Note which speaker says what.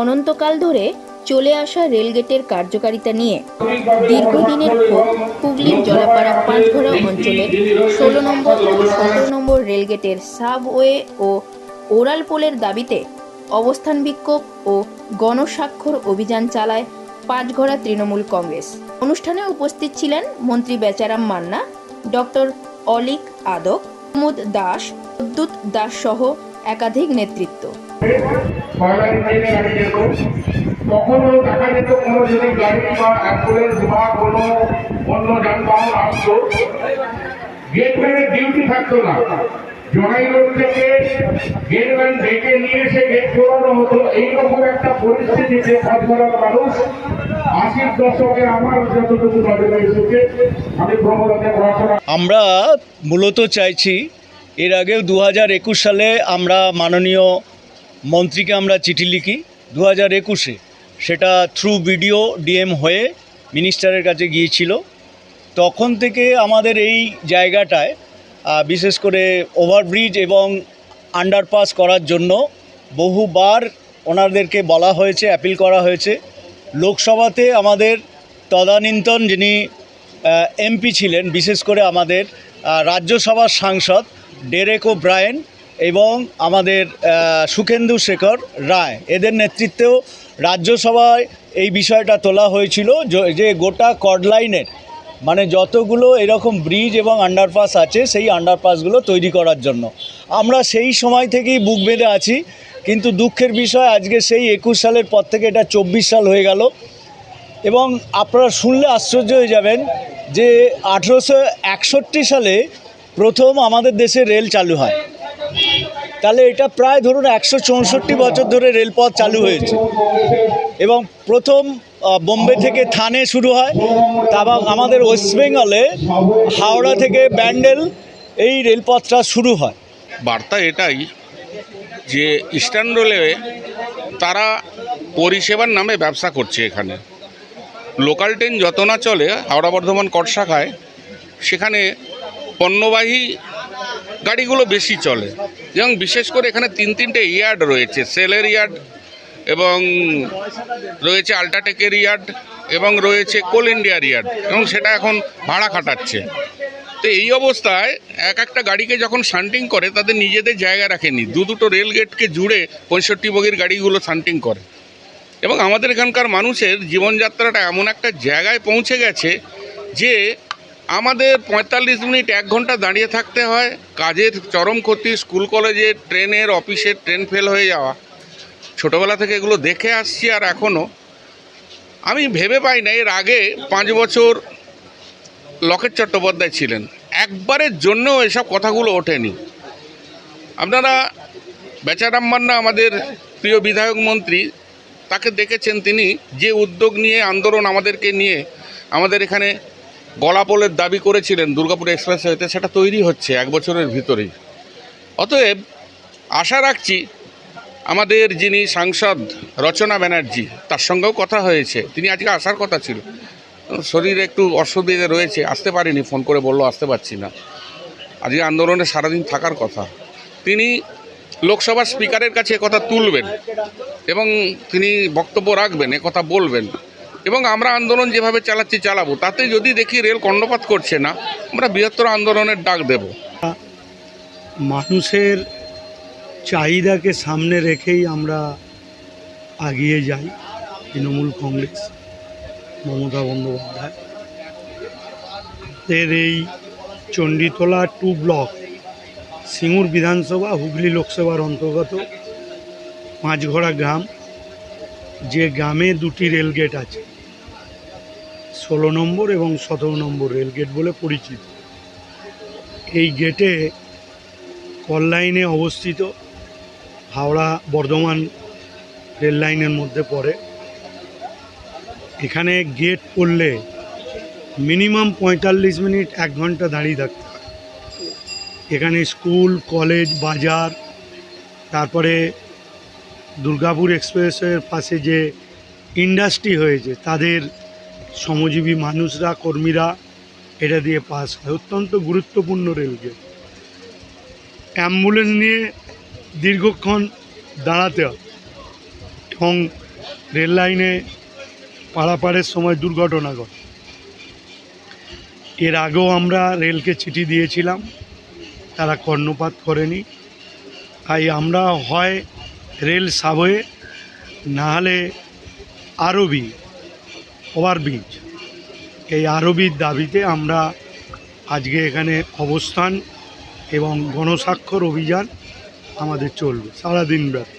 Speaker 1: অনন্তকাল ধরে চলে আসা রেলগেটের কার্যকারিতা নিয়ে দীর্ঘদিনের ক্ষোভ হুগলির জলাপাড়া পাঁচঘোড়া অঞ্চলের ষোলো নম্বর ও সতেরো নম্বর রেলগেটের সাবওয়ে ও ওরাল পোলের দাবিতে অবস্থান বিক্ষোভ ও গণস্বাক্ষর অভিযান চালায় পাঁচঘোড়া তৃণমূল কংগ্রেস। অনুষ্ঠানে উপস্থিত ছিলেন মন্ত্রী বেচারাম মান্না, ডক্টর অলিক আদক, প্রমোদ দাস বিদ্যুৎ দাস সহ একাধিক নেতৃত্ব।
Speaker 2: দেখা যেত কোনো যদি গাড়ি বা অ্যাম্বুলেন্স বা কোনো অন্য যানবাহন আসতো গেটম্যানের ডিউটি থাকতো না। জনাই রোড থেকে গেটম্যান ডেকে নিয়ে এসে গেট খোলানো হতো। এইরকম একটা পরিস্থিতিতে পাঁচঘরার মানুষ আমরা
Speaker 3: মূলত চাইছি, এর আগেও দু হাজার একুশ সালে আমরা মাননীয় মন্ত্রীকে আমরা চিঠি লিখি দু হাজার একুশে। সেটা থ্রু ভিডিও ডিএম হয়ে মিনিস্টারের কাছে গিয়েছিল। তখন থেকে আমাদের এই জায়গাটায় বিশেষ করে ওভারব্রিজ এবং আন্ডারপাস করার জন্য বহুবার ওনাদেরকে বলা হয়েছে অ্যাপিল করা হয়েছে। লোকসভাতে আমাদের তদানীন্তন যিনি এমপি ছিলেন, বিশেষ করে আমাদের রাজ্যসভার সাংসদ ডেরেক ও ব্রায়েন এবং আমাদের সুখেন্দু শেখর রায়, এদের নেতৃত্বেও রাজ্যসভায় এই বিষয়টা তোলা হয়েছিল য- যে গোটা কডলাইনের মানে যতগুলো এরকম ব্রিজ এবং আন্ডারপাস আছে, সেই আন্ডারপাসগুলো তৈরি করার জন্য। আমরা সেই সময় থেকেই বুক বেঁধে আছি, কিন্তু দুঃখের বিষয়, আজকে সেই একুশ সালের পর থেকে এটা চব্বিশ সাল হয়ে গেল। এবং আপনারা শুনলে আশ্চর্য হয়ে যাবেন যে, আঠেরোশো একষট্টি সালে প্রথম আমাদের দেশে রেল চালু হয়। তাহলে এটা প্রায় ধরুন একশো চৌষট্টি বছর ধরে রেলপথ চালু হয়েছে। এবং প্রথম বোম্বে থেকে থানে শুরু হয় এবং আমাদের ওয়েস্ট বেঙ্গলে হাওড়া থেকে ব্যান্ডেল এই রেলপথটা শুরু হয়।
Speaker 4: বার্তা এটাই যে ইস্টার্ন রেলওয়ে তারা পরিষেবার নামে ব্যবসা করছে এখানে। লোকাল ট্রেন যত না চলে, হাওড়া বর্ধমান কট শাখায়, সেখানে পণ্যবাহী গাড়িগুলো বেশি চলে। এবং বিশেষ করে এখানে তিন তিনটে ইয়ার্ড রয়েছে, সেলের ইয়ার্ড এবং রয়েছে আল্ট্রাটেকের ইয়ার্ড এবং রয়েছে কোল ইন্ডিয়ার ইয়ার্ড এবং সেটা এখন ভাড়া খাটাচ্ছে। তো এই অবস্থায় এক একটা গাড়িকে যখন শান্টিং করে, তাদের নিজেদের জায়গা রাখেনি। দু দুটো রেল গেটকে জুড়ে পঁয়ষট্টি বগির গাড়িগুলো শান্টিং করে। এবং আমাদের এখানকার মানুষের জীবনযাত্রাটা এমন একটা জায়গায় পৌঁছে গেছে যে আমাদের পঁয়তাল্লিশ মিনিট এক ঘণ্টা দাঁড়িয়ে থাকতে হয়। কাজের চরম ক্ষতি, স্কুল কলেজে ট্রেনের, অফিসের ট্রেন ফেল হয়ে যাওয়া। ছোটোবেলা থেকে এগুলো দেখে আসছি আর এখনও আমি ভেবে পাই না এর আগে পাঁচ বছর লকেট চট্টোপাধ্যায় ছিলেন। একবারের জন্য এসব কথাগুলো ওঠেনি। আপনারা বেচারাম মান্না আমাদের প্রিয় বিধায়ক মন্ত্রী, তাকে দেখেছেন তিনি যে উদ্যোগ নিয়ে আন্দোলন আমাদেরকে নিয়ে, আমাদের এখানে গলাপোলের দাবি করেছিলেন দুর্গাপুর এক্সপ্রেস হইতে সেটা তৈরি হচ্ছে এক বছরের ভিতরেই। অতএব, আশা রাখছি আমাদের যিনি সাংসদ রচনা ব্যানার্জি, তার সঙ্গেও কথা হয়েছে। তিনি আজকে আসার কথা ছিল। শরীরে একটু অসুবিধা রয়েছে, আসতে পারিনি, ফোন করে বলল আসতে পারছি না। আজকে আন্দোলনে সারাদিন থাকার কথা। তিনি লোকসভার স্পিকারের কাছে কথা তুলবেন এবং তিনি বক্তব্য রাখবেন কথা বলবেন। এবং আমরা আন্দোলন যেভাবে চালাচ্ছি, চালাবো। তাতে যদি দেখি রেল কর্ণপাত করছে না, আমরা বৃহত্তর আন্দোলনের ডাক দেব।
Speaker 5: মানুষের চাহিদাকে সামনে রেখেই আমরা আগিয়ে যাই, তৃণমূল কংগ্রেস, মমতা বন্দ্যোপাধ্যায়। এর এই চণ্ডীতলা টু ব্লক, সিঙ্গুর বিধানসভা, হুগলি লোকসভার অন্তর্গত পাঁচঘোড়া গ্রাম, যে গ্রামে দুটি রেলগেট আছে। ষোলো নম্বর এবং সতেরো নম্বর রেলগেট বলে পরিচিত। এই গেটে কল লাইনে অবস্থিত হাওড়া বর্ধমান রেল লাইনের মধ্যে পড়ে। এখানে গেট পড়লে মিনিমাম পঁয়তাল্লিশ মিনিট এক ঘণ্টা দাঁড়িয়ে থাকতে এখানে স্কুল, কলেজ, বাজার, তারপরে দুর্গাপুর এক্সপ্রেসের পাশে যে ইন্ডাস্ট্রি হয়েছে, তাদের শ্রমজীবী মানুষরা, কর্মীরা এটা দিয়ে পাস হয়। অত্যন্ত গুরুত্বপূর্ণ রেলগেট। অ্যাম্বুলেন্স নিয়ে দীর্ঘক্ষণ দাঁড়াতে হয় এবং রেল লাইনে পারাপারের সময় দুর্ঘটনা ঘটে। এর আগেও আমরা রেলকে চিঠি দিয়েছিলাম, তারা কর্ণপাত করেনি। তাই আমরা হয় রেল সাবওয়ে, নাহলে আরবি ওভারব্রিজ। এই আরবির দাবিতে আমরা আজকে এখানে অবস্থান এবং গণস্বাক্ষর অভিযান আমাদের চলবে সারাদিন ব্যাপী।